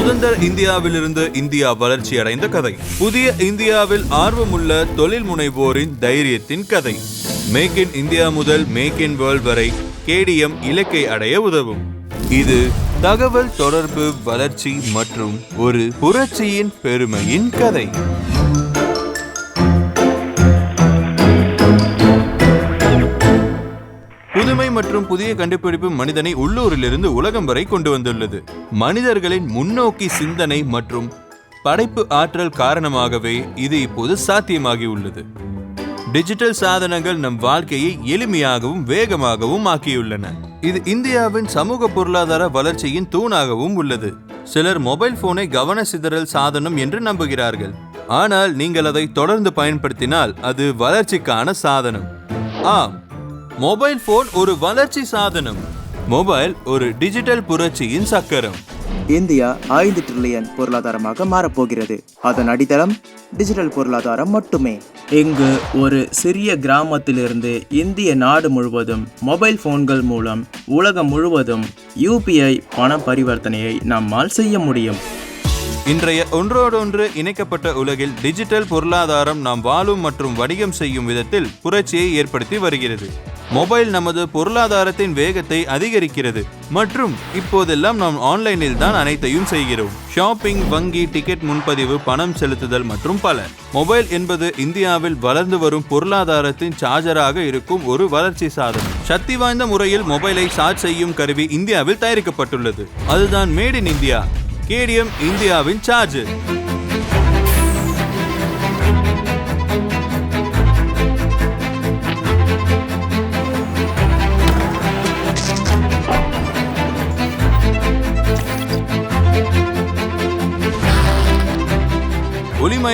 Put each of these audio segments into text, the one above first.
சுதந்திர இந்தியாவிலிருந்து இந்தியா வளர்ச்சி அடைந்த கதை. புதிய இந்தியாவில் ஆர்வமுள்ள தொழில் முனைவோரின் தைரியத்தின் கதை. மேக் இன் இந்தியா முதல் மேக் இன் வேர்ல்ட் வரை கேடிஎம் இலக்கை அடைய உதவும். இது தகவல் தொடர்பு வளர்ச்சி மற்றும் ஒரு புரட்சியின் பெருமையின் கதை. புதுமை மற்றும் புதிய கண்டுபிடிப்பு மனிதனை உள்ளூரிலிருந்து உலகம் வரை கொண்டு வந்துள்ளது. மனிதர்களின் முன்னோக்கி சிந்தனை மற்றும் படைப்பு ஆற்றல் காரணமாகவே இது இப்போது சாத்தியமாகி உள்ளது டிஜிட்டல் சாதனங்கள் நம் வாழ்க்கையை எளிமையாகவும் வேகமாகவும் ஆக்கியுள்ளன. இது இந்தியாவின் சமூக பொருளாதார வளர்ச்சியின் தூணாகவும் உள்ளது. சிலர் மொபைல் போனை கவன சிதறல் சாதனம் என்று நம்புகிறார்கள். ஆனால் நீங்கள் அதை தொடர்ந்து பயன்படுத்தினால் அது வளர்ச்சிக்கான சாதனம். ஆம் மொபைல் போன் ஒரு வளர்ச்சி சாதனம். மொபைல் ஒரு டிஜிட்டல் புரட்சியின் சக்கரம். இந்தியா ஐந்து ட்ரில்லியன் பொருளாதாரமாக மாறப்போகிறது. அதன் அடித்தளம் டிஜிட்டல் பொருளாதாரம் மட்டுமே. இங்கு ஒரு சிறிய கிராமத்திலிருந்து இந்திய நாடு முழுவதும் மொபைல் போன்கள் மூலம் உலகம் முழுவதும் யூபிஐ பண பரிவர்த்தனையை நம்மால் செய்ய முடியும். இன்றைய ஒன்றோடொன்று இணைக்கப்பட்ட உலகில் டிஜிட்டல் பொருளாதாரம் நாம் வாழும் மற்றும் வணிகம் செய்யும் விதத்தில் புரட்சியை ஏற்படுத்தி வருகிறது. மொபைல் நமது பொருளாதாரத்தின் வேகத்தை அதிகரிக்கிறது. மற்றும் இப்போதெல்லாம் நாம் ஆன்லைனில் தான் அனைத்தையும் செய்கிறோம். ஷாப்பிங் வங்கி டிக்கெட் முன்பதிவு பணம் செலுத்துதல் மற்றும் பல. மொபைல் என்பது இந்தியாவில் வளர்ந்து வரும் பொருளாதாரத்தின் சார்ஜராக இருக்கும் ஒரு வளர்ச்சி சாதனம். சக்தி வாய்ந்த முறையில் மொபைலை சார்ஜ் செய்யும் கருவி இந்தியாவில் தயாரிக்கப்பட்டுள்ளது. அதுதான் மேட் இன் இந்தியா. கேடிஎம் இந்தியாவின் சார்ஜர்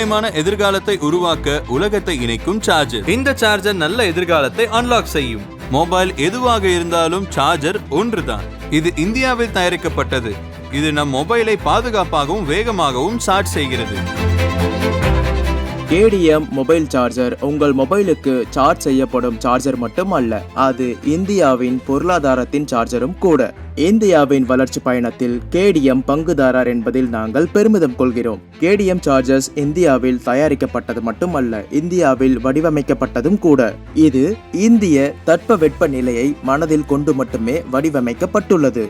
ஒளிமயமான எதிர்காலத்தை உருவாக்க உலகத்தை இணைக்கும் சார்ஜர் இந்த சார்ஜர் நல்ல எதிர்காலத்தை அன்லாக் செய்யும். மொபைல் எதுவாக இருந்தாலும் சார்ஜர் ஒன்றுதான். இது இந்தியாவில் தயாரிக்கப்பட்டது. இது நம் மொபைலை பாதுகாப்பாகவும் வேகமாகவும் சார்ஜ் செய்கிறது. KTM mobile charger. உங்கள் மொபைலுக்கு சார்ஜ் செய்யப்படும் சார்ஜர் மட்டும் அல்ல அது இந்தியாவின் பொருளாதாரத்தின் சார்ஜரும் கூட. இந்தியாவின் வளர்ச்சி பயணத்தில் கேடிஎம் பங்குதாரர் என்பதில் நாங்கள் பெருமிதம் கொள்கிறோம். கேடிஎம் சார்ஜர்ஸ் இந்தியாவில் தயாரிக்கப்பட்டது மட்டுமல்ல இந்தியாவில் வடிவமைக்கப்பட்டதும் கூட. இது இந்திய தட்பவெட்ப நிலையை மனதில் கொண்டு மட்டுமே வடிவமைக்கப்பட்டுள்ளது.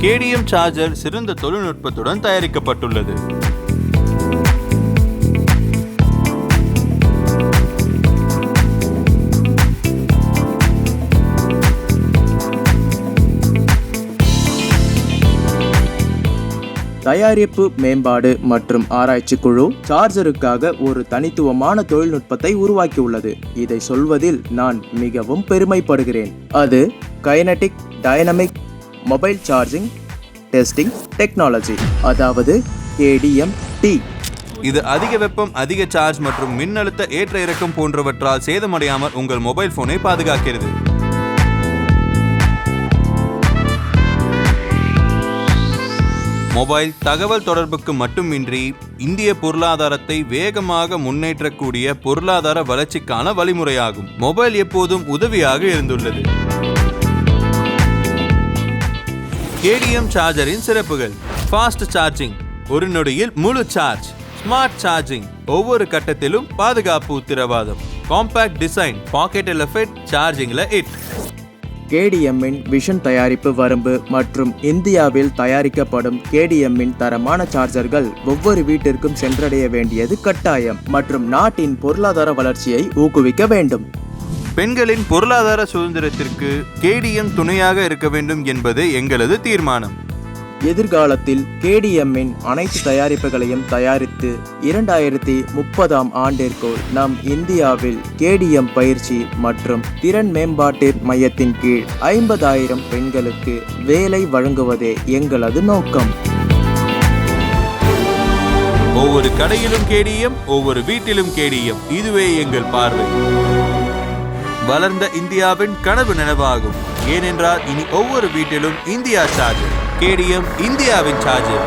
கேடிஎம் சார்ஜர் சிறந்த தொழில்நுட்பத்துடன் தயாரிக்கப்பட்டுள்ளது. தயாரிப்பு மேம்பாடு மற்றும் ஆராய்ச்சி குழு சார்ஜருக்காக ஒரு தனித்துவமான தொழில்நுட்பத்தை உருவாக்கியுள்ளது. இதை சொல்வதில் நான் மிகவும் பெருமைப்படுகிறேன். அது kinetic dynamic mobile charging testing technology அதாவது கேடிஎம் டி இது அதிக வெப்பம் அதிக சார்ஜ் மற்றும் மின்னழுத்த ஏற்ற இறக்கம் போன்றவற்றால் சேதமடையாமல் உங்கள் மொபைல் போனை பாதுகாக்கிறது. மொபைல் தகவல் தொடர்புக்கு மட்டுமின்றி இந்திய பொருளாதாரத்தை வேகமாக முன்னேற்றக்கூடிய பொருளாதார வளர்ச்சிக்கான வழிமுறையாகும். மொபைல் எப்போதும் உதவியாக இருந்துள்ளது. கேடிஎம் சார்ஜரின் சிறப்புகள். ஃபாஸ்ட் சார்ஜிங் ஒரு நொடியில் முழு சார்ஜ் ஸ்மார்ட் சார்ஜிங் ஒவ்வொரு கட்டத்திலும் பாதுகாப்பு உத்தரவாதம். காம்பாக்ட் டிசைன் பாக்கெட் எஃபெக்ட் சார்ஜிங்ல இட் கேடிஎம்மின் விஷன் தயாரிப்பு வரம்பு மற்றும் இந்தியாவில் தயாரிக்கப்படும் கேடிஎம்மின் தரமான சார்ஜர்கள் ஒவ்வொரு வீட்டிற்கும் சென்றடைய வேண்டியது கட்டாயம் மற்றும் நாட்டின் பொருளாதார வளர்ச்சியை ஊக்குவிக்க வேண்டும். பெண்களின் பொருளாதார சுதந்திரத்திற்கு கேடிஎம் துணையாக இருக்க வேண்டும் என்பது எங்களது தீர்மானம். எதிர்காலத்தில் கேடிஎம்மின் அனைத்து தயாரிப்புகளையும் தயாரித்து இரண்டாயிரத்தி முப்பதாம் ஆண்டிற்குள் நம் இந்தியாவில் கேடிஎம் பயிற்சி மற்றும் திறன் மேம்பாட்டு மையத்தின் கீழ் ஐம்பதாயிரம் பெண்களுக்கு வேலை வழங்குவதே எங்களது நோக்கம். ஒவ்வொரு கடையிலும் கேடிஎம் ஒவ்வொரு வீட்டிலும் கேடிஎம் இதுவே எங்கள் பார்வை. வளர்ந்த இந்தியாவின் கனவு நனவாகும். ஏனென்றால் இனி ஒவ்வொரு வீட்டிலும் இந்தியா சார்ஜர் கேடிஎம் இந்தியாவின் சார்ஜர்